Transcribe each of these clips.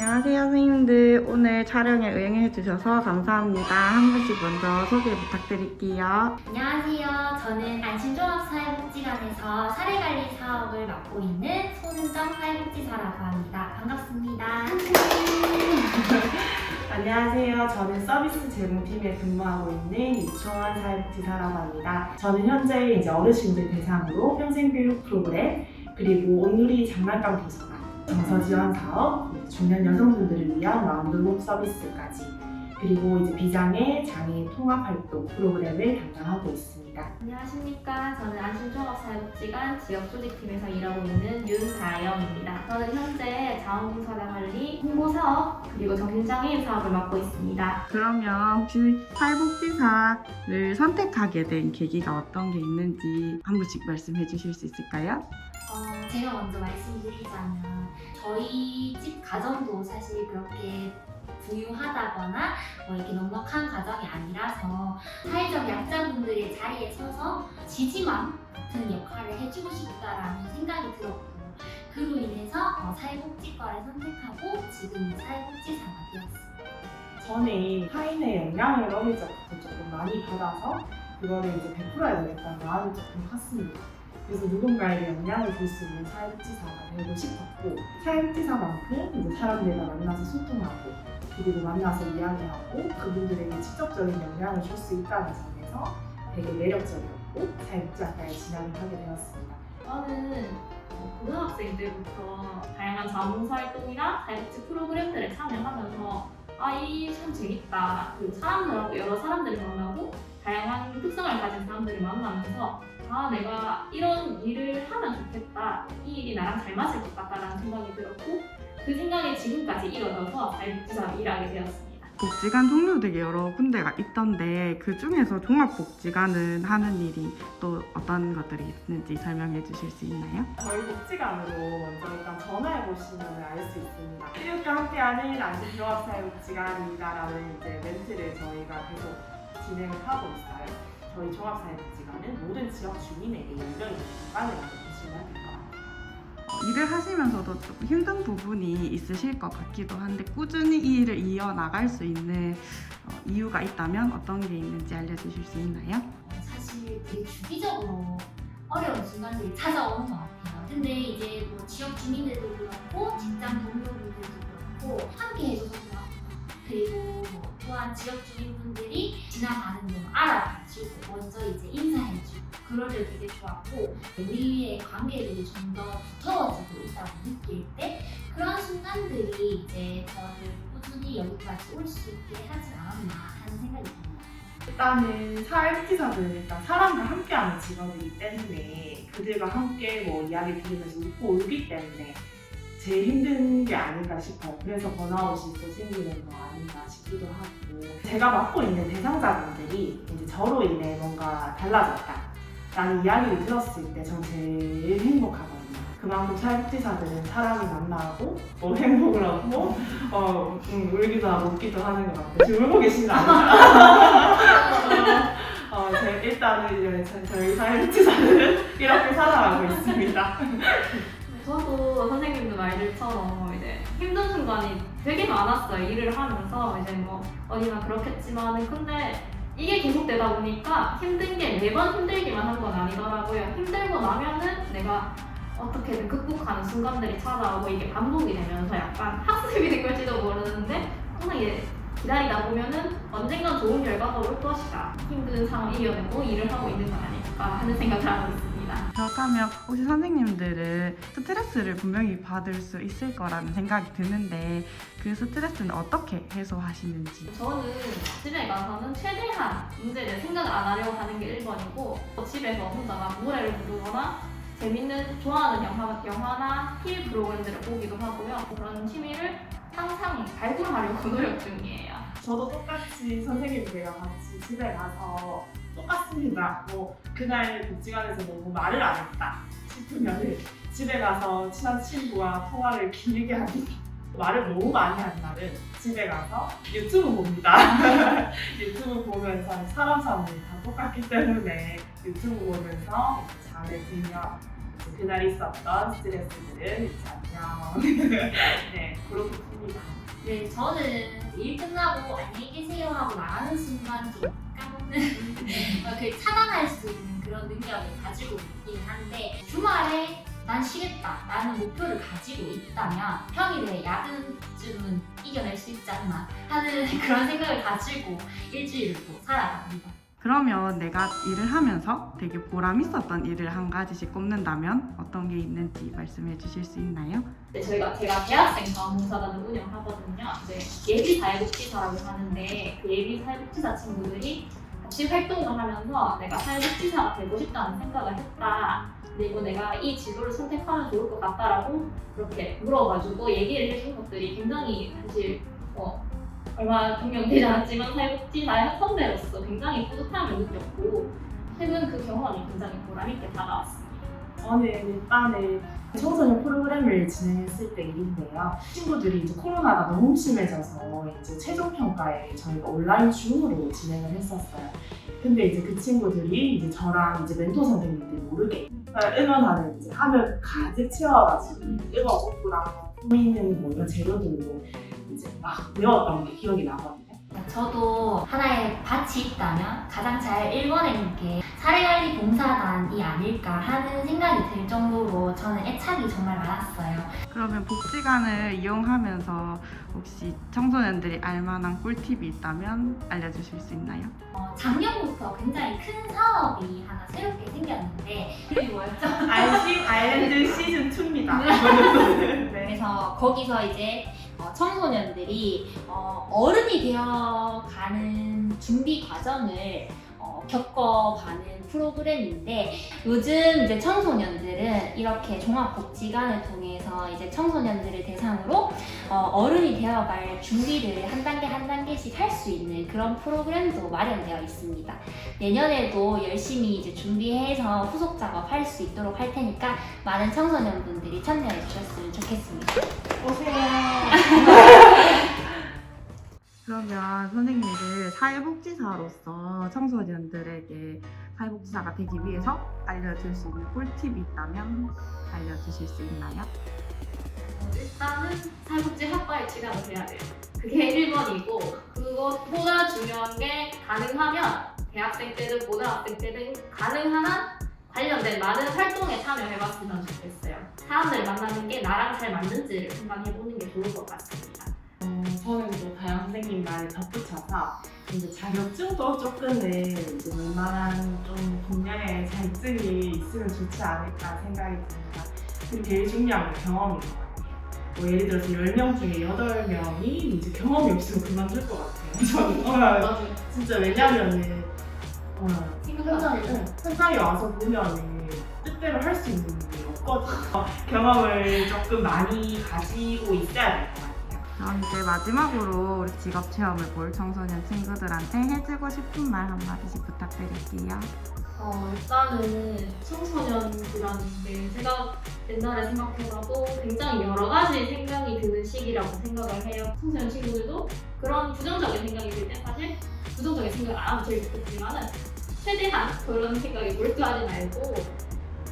안녕하세요, 선생님들. 오늘 촬영에 응해 주셔서 감사합니다. 한 분씩 먼저 소개 부탁드릴게요. 안녕하세요. 저는 안심종합사회복지관에서 사례관리 사업을 맡고 있는 손은정 사회복지사라고 합니다. 반갑습니다. 안녕하세요. 저는 서비스 제공팀에 근무하고 있는 이초원 사회복지사라고 합니다. 저는 현재 이제 어르신들 대상으로 평생교육 프로그램 그리고 온누리 장난감 도서관, 정서 지원 사업, 중년 여성분들을 위한 마음돌봄 서비스까지 그리고 이제 비장애 장애 통합 활동 프로그램을 담당하고 있습니다. 안녕하십니까. 저는 안심종합사회복지관 지역조직팀에서 일하고 있는 윤다영입니다. 저는 현재 자원봉사자 관리, 홍보사업, 그리고 정신장애인 사업을 맡고 있습니다. 그러면 혹시 사회복지사를 선택하게 된 계기가 어떤 게 있는지 한 분씩 말씀해 주실 수 있을까요? 어, 제가 먼저 말씀드리자면 저희 집 가정도 사실 그렇게 부유하다거나 뭐 이렇게 넉넉한 가정이 아니라서 사회적 약자분들의 자리에 서서 지지맘 같은 역할을 해주고 싶다라는 생각이 들었고 그로 인해서 어, 사회복지과를 선택하고 지금 사회복지사가 되었습니다. 저는 타인의 영향을 어릴 적부터 조금 많이 받아서 그거를 이제 베풀어야 되겠다는 마음이 조금 컸습니다. 그래서 누군가에게 영향을 줄 수 있는 사회복지사가 되고 싶었고 사회복지사만큼 이제 사람들과 만나서 소통하고 그리고 만나서 이야기하고 그분들에게 직접적인 영향을 줄 수 있다는 점에서 되게 매력적이었고 사회복지학과에 진학을 하게 되었습니다. 저는 고등학생 때부터 다양한 자문사 활동이나 자율복지 프로그램들에 참여하면서 아, 이참 재밌다. 그 사람들하고 여러 사람들을 만나고 다양한 특성을 가진 사람들을 만나면서 아, 내가 이런 일을 하면 좋겠다. 이 일이 나랑 잘 맞을 것 같다라는 생각이 들었고 그 생각이 지금까지 이어져서 자율복지사로 일하게 되었습니다. 복지관 종류 되게 여러 군데가 있던데 그 중에서 종합복지관은 하는 일이 또 어떤 것들이 있는지 설명해 주실 수 있나요? 저희 복지관으로 먼저 일단 전화해 보시면 알 수 있습니다. 이웃과 함께하는 안심종합사회복지관이다라는 이제 멘트를 저희가 계속 진행을 하고 있어요. 저희 종합사회복지관은 모든 지역 주민에게 열려 있는 공간이 일을 하시면서도 좀 힘든 부분이 있으실 것 같기도 한데 꾸준히 이 일을 이어나갈 수 있는 어, 이유가 있다면 어떤 게 있는지 알려주실 수 있나요? 어, 사실 되게 주기적으로 어려운 순간들이 찾아오는 것 같아요. 근데 이제 뭐 지역 주민들도 그렇고 직장 동료분들도 그렇고 함께 해줘서. 그리고 뭐 또한 지역 주민분들이 지나가는 데 알아봐 주고 먼저 이제 인사해주고 그럴 때 되게 좋았고 우리의 관계들이 좀 더 두터워지고 있다고 느낄 때 그런 순간들이 이제 저를 꾸준히 여기까지 올 수 있게 하지 않았나 하는 생각이 듭니다. 일단은 사회복지사들은 일단 사람과 함께하는 직업이기 때문에 그들과 함께 뭐 이야기 들으면서 웃고 울기 때문에 제일 힘든 게 아닌가 싶어요. 그래서 번아웃이 또 생기는 거 아닌가 싶기도 하고 제가 맡고 있는 대상자분들이 이제 저로 인해 뭔가 달라졌다 라는 이야기를 들었을 때 전 제일 행복하거든요. 그만큼 사회복지사들은 사람을 만나고 뭐 행복을 얻고 어, 음, 울기도 하고 웃기도 하는 것 같아요. 지금 울고 아니죠? 어, 제, 일단은 이제 저- 저희 사회복지사는 이렇게 살아가고 있습니다. 저도 선생님들 말들처럼 이제 힘든 순간이 되게 많았어요. 일을 하면서 이제 뭐 어디나 그렇겠지만은 근데 이게 계속되다 보니까 힘든 게 매번 힘들기만 한 건 아니더라고요. 힘들고 나면은 내가 어떻게든 극복하는 순간들이 찾아오고 이게 반복이 되면서 약간 학습이 된 걸지도 모르는데 항상 이제 기다리다 보면은 언젠간 좋은 결과가 올 것이다. 힘든 상황 이겨내고 일을 하고 있는 거 아닐까 하는 생각을 하고 있습니다. 그렇다면 혹시 선생님들은 스트레스를 분명히 받을 수 있을 거라는 생각이 드는데 그 스트레스는 어떻게 해소하시는지 저는 집에 가서는 최대한 문제를 생각을 안 하려고 하는 게 1번이고 집에서 혼자 막 노래를 부르거나 재밌는 좋아하는 영화, 영화나 TV 프로그램들을 보기도 하고요. 그런 취미를 항상 발굴하려고 노력 중이에요. 저도 똑같이 선생님들과 같이 집에 가서 똑같습니다. 뭐 그날 복지관에서 너무 말을 안 했다 싶으면 집에 가서 친한 친구와 통화를 길게 합니다. 말을 너무 많이 한 날은 집에 가서 유튜브 봅니다. 유튜브 보면서 사람 사람들이 다 똑같기 때문에 유튜브 보면서 이제 그날 있었던 스트레스들은 이제 안녕. 네, 그렇게 풉니다. 네, 저는 일 끝나고 안녕히 계세요 하고 나가는 순간 좀 까먹는 그 차단할 수 있는 그런 능력을 가지고 있긴 한데 주말에 난 쉬겠다 라는 목표를 가지고 있다면 평일에 야근쯤은 이겨낼 수 있지 않나 하는 그런 생각을 가지고 일주일을 또 살아갑니다. 그러면 내가 일을 하면서 되게 보람 있었던 일을 한 가지씩 꼽는다면 어떤 게 있는지 말씀해 주실 수 있나요? 네, 저희가 제가 대학생 자원봉사단을 운영하거든요. 이제 예비 사회복지사라고 하는데 그 예비 사회복지사 친구들이 같이 활동을 하면서 내가 사회복지사가 되고 싶다는 생각을 했다. 그리고 내가 이 진로를 선택하면 좋을 것 같다라고 그렇게 물어가지고 얘기를 해준 것들이 굉장히 사실 뭐 얼마 동경되지 않았지만 사회복지사의 선배로서 굉장히 뿌듯함을 느꼈고 최근 그 경험이 굉장히 보람있게 다가왔습니다. 저는 일단은 청소년 프로그램을 진행했을 때 일인데요. 친구들이 이제 코로나가 너무 심해져서 이제 최종 평가에 저희가 온라인 줌으로 진행을 했었어요. 근데 이제 그 친구들이 이제 저랑 이제 멘토 선생님들이 모르게 응원하는 이제 화면 가득 채워가지고 응원 복구랑 품 뭐 이런 재료들로 이제 막 외웠던 게 기억이 나거든요. 저도 하나의 밭이 있다면 가장 잘 일궈낸 게 사례관리 봉사단이 아닐까 하는 생각이 들 정도로 저는 애착이 정말 많았어요. 그러면 복지관을 이용하면서 혹시 청소년들이 알만한 꿀팁이 있다면 알려주실 수 있나요? 어, 작년부터 굉장히 큰 사업이 하나 새롭게 생겼는데 이름이 뭐였죠? 알시 아일랜드 시즌 2 입니다. 네. 그래서 거기서 이제 어, 청소년들이 어, 른이 되어가는 준비 과정을 어, 겪어가는 프로그램인데 요즘 이제 청소년들은 이렇게 종합복지관을 통해서 이제 청소년들을 대상으로 어, 른이 되어갈 준비를 한 단계 한 단계씩 할 수 있는 그런 프로그램도 마련되어 있습니다. 내년에도 열심히 이제 준비해서 후속 작업할 수 있도록 할 테니까 많은 청소년분들이 참여해 주셨으면 좋겠습니다. 오세요. 그러면 선생님들 사회복지사로서 청소년들에게 사회복지사가 되기 위해서 알려줄 수 있는 꿀팁이 있다면 알려주실 수 있나요? 일단은 사회복지 학과에 진학을 해야 돼요. 그게 1번이고 그것보다 중요한 게 가능하면 대학생 때든 고등학생 때든 가능한 한 관련된 많은 활동에 참여해봤으면 좋겠어요. 사람들 만나는 게 나랑 잘 맞는지를 생각해보는 게 좋을 것 같습니다. 어, 저는 또 다영 선생님 말 덧붙여서 이제 자격증도 조금은 이제 웬만한 좀 분야의 자격증이 있으면 좋지 않을까 생각이 듭니다. 그리고 제일 중요한 건 경험인 것 같아요. 뭐 예를 들어서 10명 중에 8명이 이제 경험이 없으면 그만둘 것 같아요. 저는 어, 맞아요. 진짜 왜냐면은 어, 생각하는 현장에, 현장에 와서 보면은 뜻대로 할 수 있는 게 없거든요. 경험을 조금 많이 가지고 있어야 같아요. 그럼 이제 마지막으로 우리 직업 체험을 볼 청소년 친구들한테 해주고 싶은 말 한마디씩 부탁드릴게요. 어, 일단은 청소년이라는 게 제가 옛날에 생각해봐도 굉장히 여러 가지 생각이 드는 시기라고 생각을 해요. 청소년 친구들도 그런 부정적인 생각이 들 때 사실 부정적인 생각을 안 하면 제일 좋겠지만은 최대한 그런 생각에 몰두하지 말고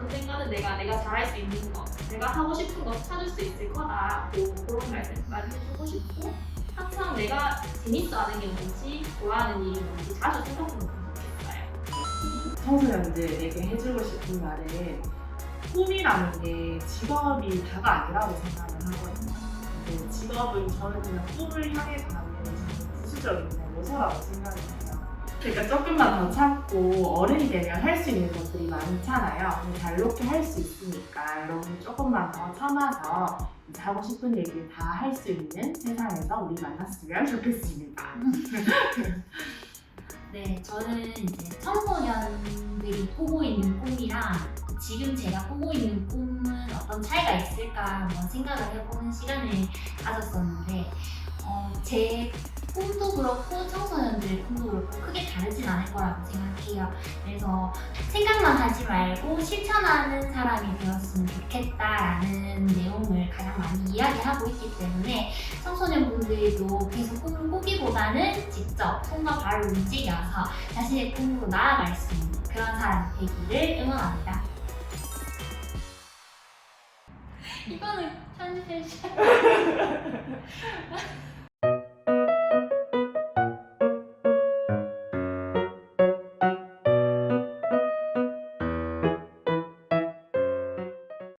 언젠가는 내가 내가 잘할 수 있는 거, 내가 하고 싶은 거 찾을 수 있을 거다. 뭐 그런 말씀 많이 해주고 싶고 항상 내가 재밌어하는 게 뭔지 좋아하는 일이 뭔지 자주 생각해보면 좋겠어요. 청소년들에게 해주고 싶은 말은 꿈이라는 게 직업이 다가 아니라고 생각을 하거든요. 직업은 저는 그냥 꿈을 향해 가는 그냥 요소라고 생각을 해요. 그러니까 조금만 더 참고 어른이 되면 할 수 있는 것들이 많잖아요. 잘롭게 할 수 있으니까 여러분 조금만 더 참아서 하고 싶은 얘기를 다 할 수 있는 세상에서 우리 만났으면 좋겠습니다. 네, 저는 이제 청소년들이 꾸고 있는 꿈이랑 지금 제가 꾸고 있는 꿈은 어떤 차이가 있을까 한번 생각을 해보는 시간을 가졌었는데 어, 제 꿈도 그렇고 청소년 들 꿈도 그렇고 크게 다르진 않을 거라고 생각해요. 그래서 생각만 하지 말고 실천하는 사람이 되었으면 좋겠다라는 내용을 가장 많이 이야기하고 있기 때문에 청소년분들도 계속 꿈을 꾸기보다는 직접 손과 발을 움직여서 자신의 꿈으로 나아갈 수 있는 그런 사람이 되기를 응원합니다. 이거는 편집해 주세요.